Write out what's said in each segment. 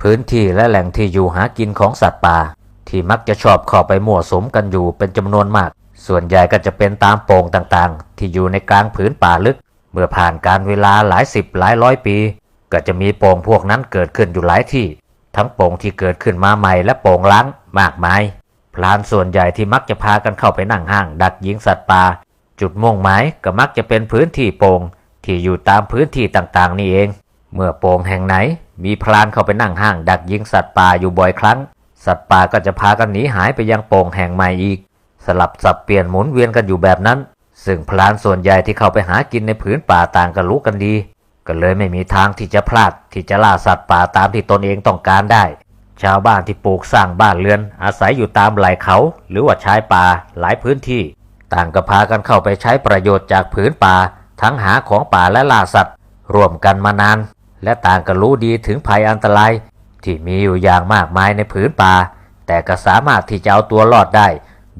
พื้นที่และแหล่งที่อยู่หากินของสัตว์ป่า ที่มักจะชอบเข้าไปมั่วสุมกันอยู่เป็นจำนวนมาก ส่วนใหญ่ก็จะเป็นตามโป่งต่างๆ ที่อยู่ในกลางผืนป่าลึก เมื่อผ่านการเวลาหลายสิบหลายร้อยปี ก็จะมีโป่งพวกนั้นเกิดขึ้นอยู่หลายที่ ทั้งโป่งที่เกิดขึ้นมาใหม่และโป่งล้างมากมายพรานส่วนใหญ่ที่มักจะพากันเข้าไปนั่งห้าง ดักยิงสัตว์ป่าจุดมุ่งหมายก็มักจะเป็นพื้นที่โป่งที่อยู่ตามพื้นที่ต่างๆ นี่เอง เมื่อโป่งแห่งไหน มีพรานเข้าไปนั่งห้างดักยิงสัตว์ป่าอยู่บ่อยครั้ง สัตว์ป่าก็จะพากันหนีหายไปยังโป่งแห่งใหม่อีก สลับสับเปลี่ยนหมุนเวียนกันอยู่แบบนั้น ซึ่งพรานส่วนใหญ่ที่เข้าไปหากินในผืนป่าต่างกันรู้กันดี ก็เลยไม่มีทางที่จะพลาดที่จะล่าสัตว์ป่าตามที่ตนเองต้องการได้ ชาวบ้านที่ปลูกสร้างบ้านเรือน อาศัยอยู่ตามไหล่เขา หรือว่าชายป่าหลายพื้นที่ ต่างก็พากันเข้าไปใช้ประโยชน์จากผืนป่า ทั้งหาของป่าและล่าสัตว์ร่วมกันมานาน และต่างก็รู้ดีถึงภัยอันตราย ที่มีอยู่อย่างมากมายในผืนป่า แต่ก็สามารถที่จะเอาตัวรอดได้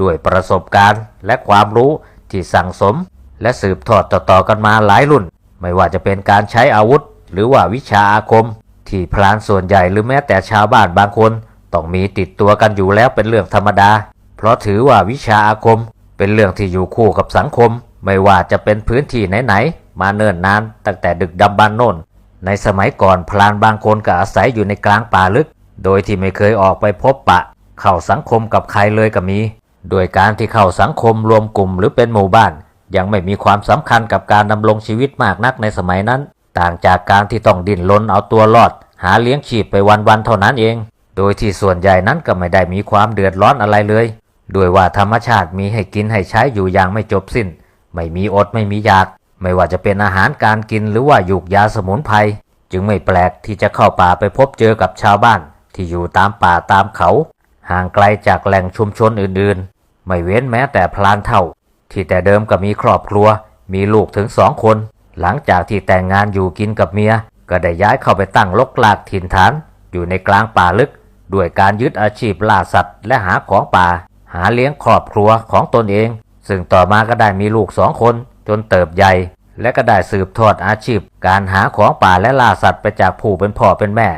ด้วยประสบการณ์และความรู้ที่สั่งสม และสืบทอดต่อๆกันมาหลายรุ่น ไม่ว่าจะเป็นการใช้อาวุธ หรือว่าวิชาอาคม ที่พรานส่วนใหญ่หรือแม้แต่ชาวบ้านบางคน ต้องมีติดตัวกันอยู่แล้วเป็นเรื่องธรรมดา เพราะถือว่าวิชาอาคม เป็นเรื่องที่อยู่คู่กับสังคม ไม่ว่าจะเป็นพื้นที่ไหนๆมาเนิ่นนานตั้งแต่ดึกดำบรรพ์โน่น ในสมัยก่อนพรานบางคนก็อาศัยอยู่ในกลางป่าลึก โดยที่ไม่เคยออกไปพบปะ เข้าสังคมกับใครเลยก็มี โดยการที่เข้าสังคมรวมกลุ่มหรือเป็นหมู่บ้าน ยังไม่มีความสำคัญกับการดำรงชีวิตมากนักในสมัยนั้น ต่างจากการที่ต้องดิ้นรนเอาตัวรอด หาเลี้ยงชีพไปวันๆเท่านั้นเอง โดยที่ส่วนใหญ่นั้นก็ไม่ได้มีความเดือดร้อนอะไรเลยด้วยว่าธรรมชาติมีให้กินให้ใช้อยู่อย่างไม่จบสิ้น ไม่มีอดไม่มีอยาก ไม่ว่าจะเป็นอาหารการกินหรือว่าหยูกยาสมุนไพรจึงไม่แปลกที่จะเข้าป่าไปพบเจอกับชาวบ้าน ที่อยู่ตามป่าตามเขา ห่างไกลจากแหล่งชุมชนอื่นๆ ไม่เว้นแม้แต่พลานเท่า ที่แต่เดิมก็มีครอบครัว มีลูกถึงสองคน หลังจากที่แต่งงานอยู่กินกับเมีย ก็ได้ย้ายเข้าไปตั้งลกลากถิ่นฐาน อยู่ในกลางป่าลึก ด้วยการยึดอาชีพล่าสัตว์ และหาของป่า หาเลี้ยงครอบครัวของตนเอง ซึ่งต่อมาก็ได้มีลูกสองคน จนเติบใหญ่ และก็ได้สืบทอดอาชีพ การหาของป่าและล่าสัตว์ไปจากผู้เป็นพ่อเป็นแม่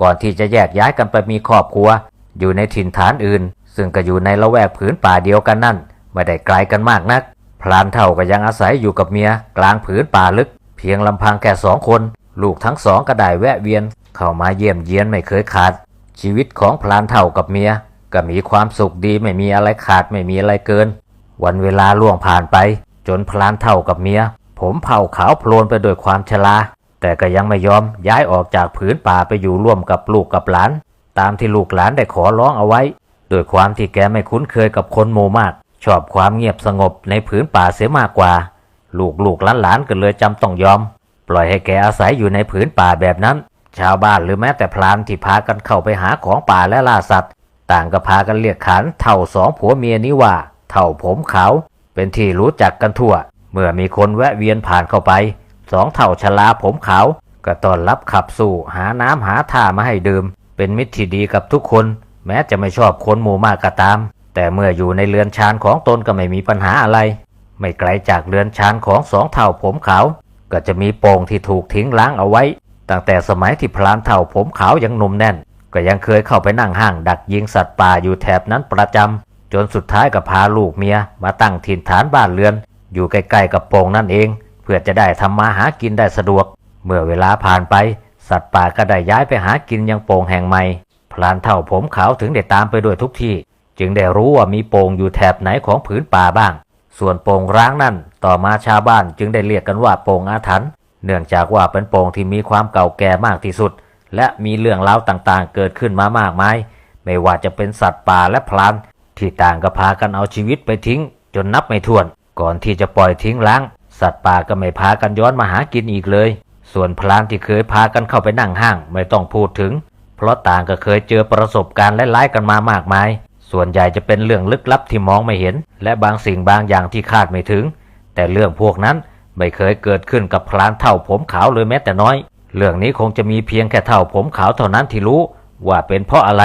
ก่อนที่จะแยกย้ายกันไปมีครอบครัว อยู่ในถิ่นฐานอื่น ซึ่งก็อยู่ในละแวกผืนป่าเดียวกันนั่น ไม่ได้ไกลกันมากนัก พลานเท่าก็ยังอาศัยอยู่กับเมียกลางผืนป่าลึก เพียงลำพังแค่สองคน ลูกทั้งสองก็ได้แวะเวียน เข้ามาเยี่ยมเยียนไม่เคยขาด ชีวิตของพลานเท่ากับเมียก็มีความสุขดีไม่มีอะไรขาดไม่มีอะไรเกิน วันเวลาล่วงผ่านไป จนพลานเท่ากับเมีย ผมเผาขาวโพลนไปด้วยความชราแต่ก็ยังไม่ยอมย้ายออกจากผืนป่าไปอยู่ร่วมกับลูกกับหลาน ตามที่ลูกหลานได้ขอร้องเอาไว้โดยความที่แกไม่คุ้นเคยกับคนหมู่มาก ชอบความเงียบสงบในผืนป่าเสียมากกว่า ลูกลูกหลานหลานก็เลยจำต้องยอม ปล่อยให้แกอาศัยอยู่ในผืนป่าแบบนั้น ชาวบ้านหรือแม้แต่พรานที่พากันเข้าไปหาของป่าและล่าสัตว์ ต่างก็พากันเรียกขานเท่าสองผัวเมียนี้ว่า เท่าผมขาว เป็นที่รู้จักกันทั่ว เมื่อมีคนแวะเวียนผ่านเข้าไป สองเท่าชลาผมขาวก็ต้อนรับขับสู่หาน้ำหาท่ามาให้ดื่ม เป็นมิตรที่ดีกับทุกคน แม้จะไม่ชอบคนหมู่มากก็ตาม แต่เมื่ออยู่ในเรือนชานของตนก็ไม่มีปัญหาอะไร ไม่ไกลจากเรือนชานของสองเท่าผมขาว ก็จะมีโป่งที่ถูกทิ้งล้างเอาไว้ ตั้งแต่สมัยที่พลานเท่าผมขาวยังหนุ่มแน่น ก็ยังเคยเข้าไปนั่งห้างดักยิงสัตว์ป่าอยู่แถบนั้นประจำ จนสุดท้ายก็พาลูกเมียมาตั้งถิ่นฐานบ้านเรือน อยู่ใกล้ๆกับโป่งนั่นเอง เพื่อจะได้ทำมาหากินได้สะดวก เมื่อเวลาผ่านไป สัตว์ป่าก็ได้ย้ายไปหากินยังโป่งแห่งใหม่พลานเท่าผมขาวถึงได้ตามไปด้วยทุกที่ จึงได้รู้ว่ามีโป่งอยู่แถบไหนของผืนป่าบ้าง ส่วนโป่งร้างนั่นต่อมาชาวบ้านจึงได้เรียกกันว่าโป่งอาถรรพ์เนื่องจากว่าเป็นโป่งที่มีความเก่าแก่มากที่สุด และมีเรื่องราวต่างๆ เกิดขึ้นมามากมาย ไม่ว่าจะเป็นสัตว์ป่าและพลาน ที่ต่างก็พากันเอาชีวิตไปทิ้ง จนนับไม่ถ้วน ก่อนที่จะปล่อยทิ้งล้าง สัตว์ป่าก็ไม่พากันย้อนมาหากินอีกเลย ส่วนพลานที่เคยพากันเข้าไปนั่งห้างไม่ต้องพูดถึง เพราะต่างก็เคยเจอประสบการณ์และร้ายๆกันมามากมาย ส่วนใหญ่จะเป็นเรื่องลึกลับที่มองไม่เห็น และบางสิ่งบางอย่างที่คาดไม่ถึง แต่เรื่องพวกนั้นไม่เคยเกิดขึ้นกับพลานเท่าผมขาวเลยแม้แต่น้อย เรื่องนี้คงจะมีเพียงแค่เท่าผมขาวเท่านั้นที่รู้ว่าเป็นเพราะอะไร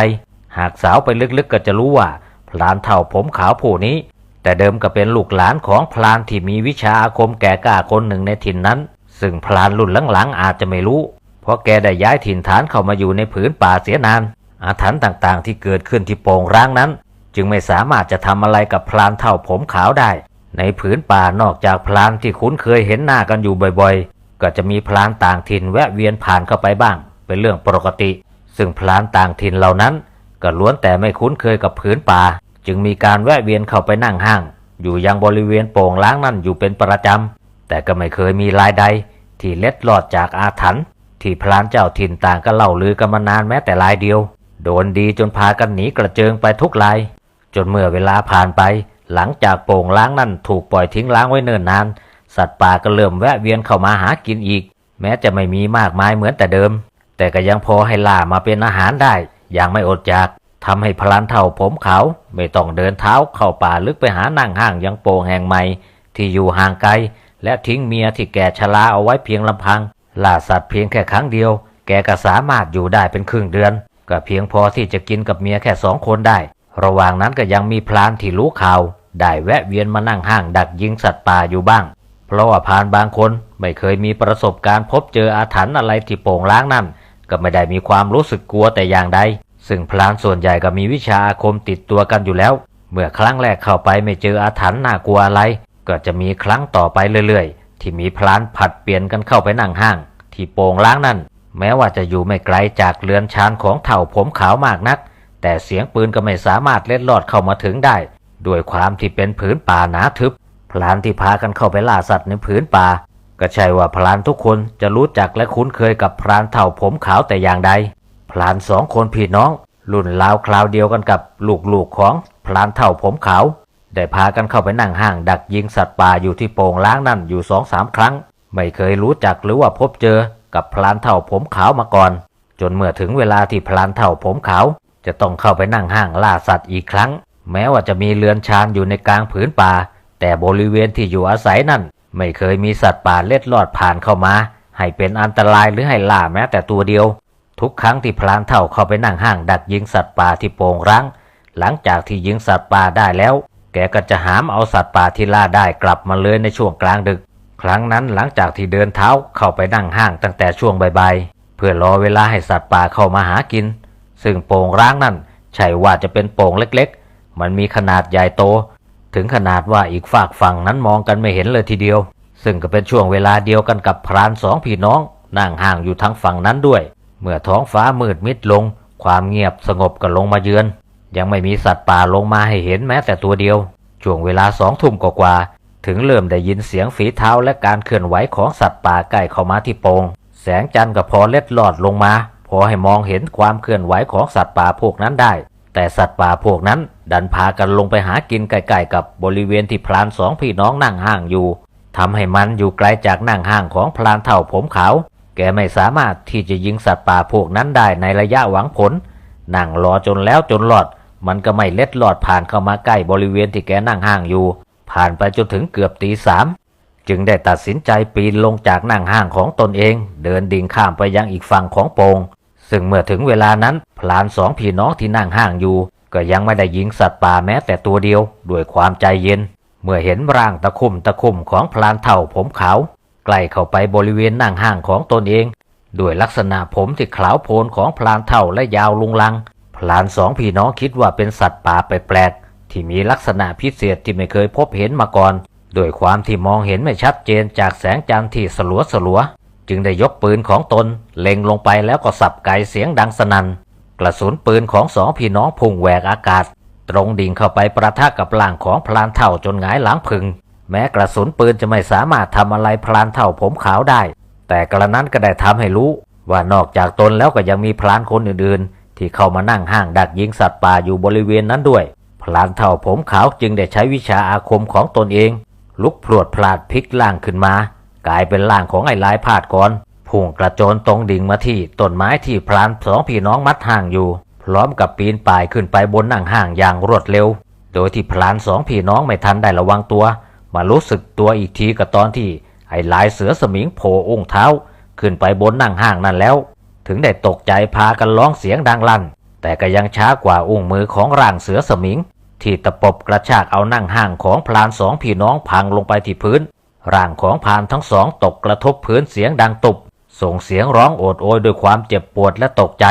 หากสาวไปลึกๆก็จะรู้ว่า พลานเท่าผมขาวผู้นี้ แต่เดิมก็เป็นลูกหลานของพลานที่มีวิชาอาคมแก่กล้าคนหนึ่งในถิ่นนั้น ซึ่งพลานรุ่นหลังๆอาจจะไม่รู้ เพราะแกได้ย้ายถิ่นฐานเข้ามาอยู่ในผืนป่าเสียนาน อาถรรพ์ต่างๆ ที่เกิดขึ้นที่โป่งร้างนั้น จึงไม่สามารถจะทำอะไรกับพลานเท่าผมขาวได้ ในผืนป่านอกจากพลานที่คุ้นเคยเห็นหน้ากันอยู่บ่อยๆ ก็จะมีพลานต่างถิ่นแวะเวียนผ่านเข้าไปบ้าง เป็นเรื่องปกติ ซึ่งพลานต่างถิ่นเหล่านั้นก็ล้วนแต่ไม่คุ้นเคยกับผืนป่า จึงมีการแวะเวียนเข้าไปนั่งห้าง อยู่ยังบริเวณโป่งล้างนั่นอยู่เป็นประจำ แต่ก็ไม่เคยมีรายใด ที่เล็ดลอดจากอาถรรพ์ที่พลานเจ้าถิ่นต่างก็เล่าลือกันมานานแม้แต่รายเดียว โดนดีจนพากันหนีกระเจิงไปทุกราย จนเมื่อเวลาผ่านไป หลังจากโป่งล้างนั่นถูกปล่อยทิ้งล้างไว้เนิ่นนาน สัตว์ป่าก็เริ่มแวะเวียนเข้ามาหากินอีก แม้จะไม่มีมากมายเหมือนแต่เดิม แต่ก็ยังพอให้ล่ามาเป็นอาหารได้อย่างไม่อดอยาก ทำให้พลันเท่าผมเขา ไม่ต้องเดินเท้าเข้าป่าลึกไปหานั่งห้างยังโป่งแห่งใหม่ ที่อยู่ห่างไกล และทิ้งเมียที่แก่ชราเอาไว้เพียงลำพังล่าสัตว์เพียงแค่ครั้งเดียว แกก็สามารถอยู่ได้เป็นครึ่งเดือน ก็เพียงพอที่จะกินกับเมียแค่สองคนได้ ระหว่างนั้นก็ยังมีพลานที่รู้ข่าวได้แวะเวียนมานั่งห้างดักยิงสัตว์ป่าอยู่บ้าง เพราะว่าพานบางคนไม่เคยมีประสบการณ์พบเจออาถรรพ์อะไรที่โป่งล้างนั่น ก็ไม่ได้มีความรู้สึกกลัวแต่อย่างใด ซึ่งพลานส่วนใหญ่ก็มีวิชาอาคมติดตัวกันอยู่แล้ว เมื่อครั้งแรกเข้าไปไม่เจออาถรรพ์น่ากลัวอะไร ก็จะมีครั้งต่อไปเรื่อยๆ ที่มีพลานผัดเปลี่ยนกันเข้าไปนั่งห้าง ที่โป่งล้างนั่น แม้ว่าจะอยู่ไม่ไกลจากเรือนชานของเถ่าผมขาวมากนัก แต่เสียงปืนก็ไม่สามารถเล็ดลอดเข้ามาถึงได้ด้วยความที่เป็นผืนป่าหนาทึบ พลานที่พากันเข้าไปล่าสัตว์ในผืนป่า ก็ใช่ว่าพลานทุกคนจะรู้จักและคุ้นเคยกับพลานเถ่าผมขาวแต่อย่างใด พลานสองคนพี่น้อง รุ่นราวคราวเดียวกันกับลูกๆของพลานเถ่าผมขาวได้พากันเข้าไปนั่งห้างดักยิงสัตว์ป่าอยู่ที่โป่งล้างนั่นอยู่สองสามครั้ง ไม่เคยรู้จักหรือว่าพบเจอกับพลานเถ่าผมขาวมาก่อน จนเมื่อถึงเวลาที่พลานเถ่าผมขาว จะต้องเข้าไปนั่งห้างล่าสัตว์อีกครั้ง แม้ว่าจะมีเรือนชานอยู่ในกลางผืนป่า แต่บริเวณที่อยู่อาศัยนั่น ไม่เคยมีสัตว์ป่าเล็ดลอดผ่านเข้ามา ให้เป็นอันตรายหรือให้ล่าแม้แต่ตัวเดียว ทุกครั้งที่พลานเท่าเข้าไปนั่งห้างดักยิงสัตว์ป่าที่โป่งร้าง หลังจากที่ยิงสัตว์ป่าได้แล้ว แกก็จะหามเอาสัตว์ป่าที่ล่าได้กลับมาเลยในช่วงกลางดึก ครั้งนั้นหลังจากที่เดินเท้าเข้าไปนั่งห้างตั้งแต่ช่วงบ่ายๆเพื่อรอเวลาให้สัตว์ป่าเข้ามาหากิน ซึ่งโป่งร้างนั่นใช่ว่าจะเป็นโป่งเล็กๆ มันมีขนาดใหญ่โต ถึงขนาดว่าอีกฝากฝั่งนั้นมองกันไม่เห็นเลยทีเดียว ซึ่งก็เป็นช่วงเวลาเดียวกันกับพรานสองพี่น้องนั่งห่างอยู่ทั้งฝั่งนั้นด้วย เมื่อท้องฟ้ามืดมิดลง ความเงียบสงบก็ลงมาเยือน ยังไม่มีสัตว์ป่าลงมาให้เห็นแม้แต่ตัวเดียว ช่วงเวลาสองทุ่มกว่าๆถึงเริ่มได้ยินเสียงฝีเท้าและการเคลื่อนไหวของสัตว์ป่าใกล้เข้ามาที่โปงแสงจันทร์ก็พอเล็ดลอดลงมา พอให้มองเห็นความเคลื่อนไหวของสัตว์ป่าพวกนั้นได้ แต่สัตว์ป่าพวกนั้น ดันพากันลงไปหากินใกล้ๆกับบริเวณที่พลานสองพี่น้องนั่งห้างอยู่ทำให้มันอยู่ไกลจากนั่งห้างของพลานเท่าผมขาว แกไม่สามารถที่จะยิงสัตว์ป่าพวกนั้นได้ในระยะหวังผล นั่งรอจนแล้วจนหลอด มันก็ไม่เล็ดหลอดผ่านเข้ามาใกล้บริเวณที่แกนั่งห้างอยู่ ผ่านไปจนถึงเกือบตีสามจึงได้ตัดสินใจปีนลงจากนั่งห้างของตนเอง เดินดิ่งข้ามไปยังอีกฝั่งของโปงซึ่งเมื่อถึงเวลานั้นพลานสองพี่น้องที่นั่งห้างอยู่ ก็ยังไม่ได้ยิงสัตว์ป่าแม้แต่ตัวเดียว ด้วยความใจเย็น เมื่อเห็นร่างตะคุ่มตะคุ่มของพลานเท่าผมขาว ใกล้เข้าไปบริเวณนั่งห้างของตนเอง ด้วยลักษณะผมที่ขาวโพลนของพลานเท่าและยาวลุงลัง พลานสองพี่น้องคิดว่าเป็นสัตว์ป่าแปลกๆที่มีลักษณะพิเศษที่ไม่เคยพบเห็นมาก่อนโดยความที่มองเห็นไม่ชัดเจนจากแสงจันทร์ที่สลัวสลัวๆจึงได้ยกปืนของตน เล็งลงไปแล้วก็สับไกเสียงดังสนัน่นกระสุนปืนของสองพี่น้องพุ่งแหวกอากาศ ตรงดิ่งเข้าไปประทะกับร่างของพลานเท่าจนหงายหลังพึง แม้กระสุนปืนจะไม่สามารถทำอะไรพลานเท่าผมขาวได้ แต่กระนั้นก็ได้ทำให้รู้ ว่านอกจากตนแล้วก็ยังมีพลานคนอื่นๆ ที่เข้ามานั่งห้างดักยิงสัตว์ป่าอยู่บริเวณนั้นด้วย พลานเท่าผมขาวจึงได้ใช้วิชาอาคมของตนเอง ลุกพรวดพลาดพลิกล่างขึ้นมา กลายเป็นร่างของไอ้ลายพาดก่อนพุ่งกระโจนตรงดิ่งมาที่ต้นไม้ที่พลานสองพี่น้องมัดห่างอยู่ พร้อมกับปีนป่ายขึ้นไปบนนั่งห่างอย่างรวดเร็ว โดยที่พลานสองพี่น้องไม่ทันได้ระวังตัว มารู้สึกตัวอีกทีก็ตอนที่ไอ้ลายเสือสมิงโผล่องเท้า ขึ้นไปบนนั่งห่างนั่นแล้ว ถึงได้ตกใจพากันร้องเสียงดังลั่น แต่ก็ยังช้ากว่าอุ้งมือของร่างเสือสมิง ที่ตะปบกระชากเอานั่งห่างของพลานสองพี่น้องพังลงไปที่พื้น ร่างของพานทั้งสองตกกระทบพื้นเสียงดังตุบ ส่งเสียงร้องโอดโอยด้วยความเจ็บปวดและตกใจ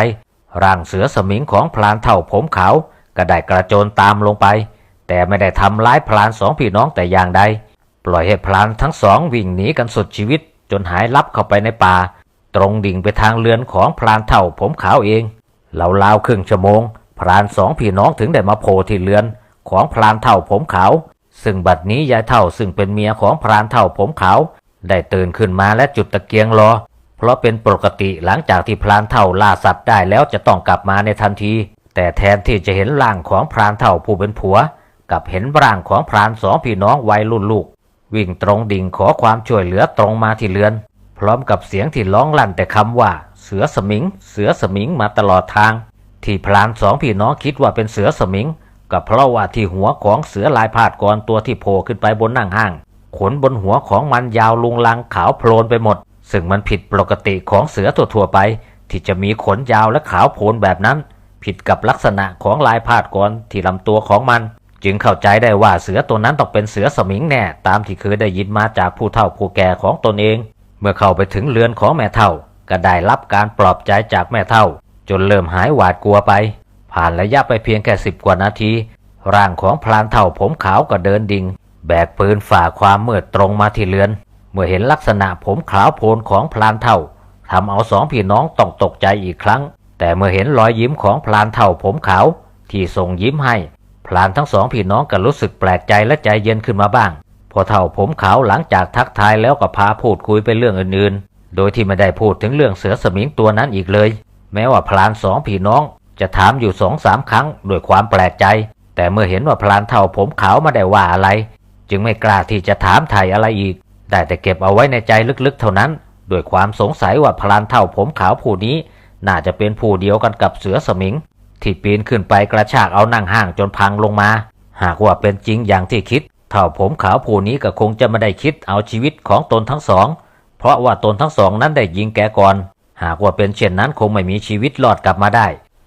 ร่างเสือสมิงของพลานเท่าผมขาวก็ได้กระโจนตามลงไป แต่ไม่ได้ทำร้ายพลานสองพี่น้องแต่อย่างใด ปล่อยให้พลานทั้งสองวิ่งหนีกันสุดชีวิต จนหายลับเข้าไปในป่า ตรงดิ่งไปทางเรือนของพลานเท่าผมขาวเองเราวๆครึ่งชั่วโมง พลานสองพี่น้องถึงได้มาโผล่ที่เรือนของพลานเท่าผมขาว ซึ่งบัดนี้ยายเท่าซึ่งเป็นเมียของพรานเท่าผมขาว ได้ตื่นขึ้นมาและจุดตะเกียงรอ เพราะเป็นปกติหลังจากที่พรานเท่าล่าสัตว์ได้แล้วจะต้องกลับมาในทันที แต่แทนที่จะเห็นร่างของพรานเท่าผู้เป็นผัว กับเห็นร่างของพรานสองพี่น้องวัยรุ่นลูก วิ่งตรงดิ่งขอความช่วยเหลือตรงมาที่เรือน พร้อมกับเสียงที่ร้องลั่นแต่คำว่า เสือสมิง เสือสมิงมาตลอดทาง ที่พรานสองพี่น้องคิดว่าเป็นเสือสมิงก็เพราะว่าที่หัวของเสือลายพาดกรตัวที่โผล่ขึ้นไปบนนั่งห้าง ขนบนหัวของมันยาวลุงลังขาวโพลนไปหมด ซึ่งมันผิดปกติของเสือทั่วๆไป ที่จะมีขนยาวและขาวโพลนแบบนั้น ผิดกับลักษณะของลายพาดกรที่ลำตัวของมัน จึงเข้าใจได้ว่าเสือตัวนั้นต้องเป็นเสือสมิงแน่ ตามที่เคยได้ยินมาจากผู้เฒ่าผู้แก่ของตนเอง เมื่อเข้าไปถึงเรือนของแม่เฒ่า ก็ได้รับการปลอบใจจากแม่เฒ่า จนเริ่มหายหวาดกลัวไป ผ่านระยะไปเพียงแค่สิบกว่านาที ร่างของพลานเท่าผมขาวก็เดินดิ่ง แบกปืนฝ่าความมืดตรงมาที่เรือน เมื่อเห็นลักษณะผมขาวโพลนของพลานเท่าทำเอาสองพี่น้องต้องตกใจอีกครั้ง แต่เมื่อเห็นรอยยิ้มของพลานเท่าผมขาวที่ส่งยิ้มให้ พลานทั้งสองพี่น้องก็รู้สึกแปลกใจและใจเย็นขึ้นมาบ้าง พอเท่าผมขาวหลังจากทักทายแล้วก็พาพูดคุยไปเรื่องอื่นๆ โดยที่ไม่ได้พูดถึงเรื่องเสือสมิงตัวนั้นอีกเลย แม้ว่าพลานสองพี่น้องจะถามอยู่สองสามครั้งด้วยความแปลกใจ แต่เมื่อเห็นว่าพลานเท่าผมขาวไม่ได้ว่าอะไร จึงไม่กล้าที่จะถามไถ่อะไรอีก ได้แต่เก็บเอาไว้ในใจลึกๆ เท่านั้นด้วยความสงสัยว่าพลานเท่าผมขาวผู้นี้ น่าจะเป็นผู้เดียวกันกับเสือสมิง ที่ปีนขึ้นไปกระชากเอานั่งห้างจนพังลงมา หากว่าเป็นจริงอย่างที่คิดเท่าผมขาวผู้นี้ก็คงจะไม่ได้คิดเอาชีวิตของตนทั้งสอง เพราะว่าตนทั้งสองนั้นได้ยิงแกก่อน หากว่าเป็นเช่นนั้นคงไม่มีชีวิตรอดกลับมาได้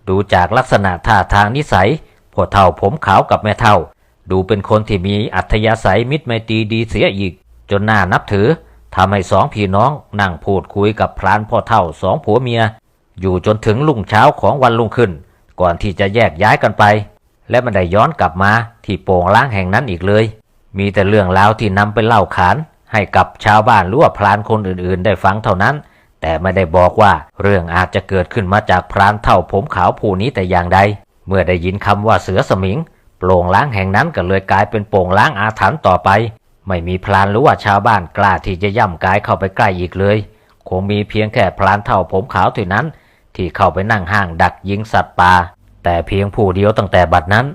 ดูจากลักษณะท่าทางนิสัยพวกเท่าผมขาวกับแม่เท่า ดูเป็นคนที่มีอัธยาศัยมิตรไมตรีดีเสียอีก จนน่านับถือทำให้สองพี่น้องนั่งพูดคุยกับพรานพ่อเท่าสองผัวเมีย อยู่จนถึงรุ่งเช้าของวันรุ่งขึ้น ก่อนที่จะแยกย้ายกันไป และมันได้ย้อนกลับมาที่โป่งล้างแห่งนั้นอีกเลย มีแต่เรื่องราวที่นำไปเล่าขาน ให้กับชาวบ้านหรือว่าพรานคนอื่นๆ ได้ฟังเท่านั้น แต่ไม่ได้บอกว่าเรื่องอาจจะเกิดขึ้นมาจากพรานเท่าผมขาวผู้นี้แต่อย่างใด เมื่อได้ยินคำว่าเสือสมิง โป่งล้างแห่งนั้นก็เลยกลายเป็นโป่งล้างอาถรรพ์ต่อไป ไม่มีพรานหรือว่าชาวบ้านกล้าที่จะย่ำกายเข้าไปใกล้อีกเลย คงมีเพียงแค่พรานเท่าผมขาวเท่านั้น ที่เข้าไปนั่งห้างดักยิงสัตว์ป่าแต่เพียงผู้เดียวตั้งแต่บัดนั้น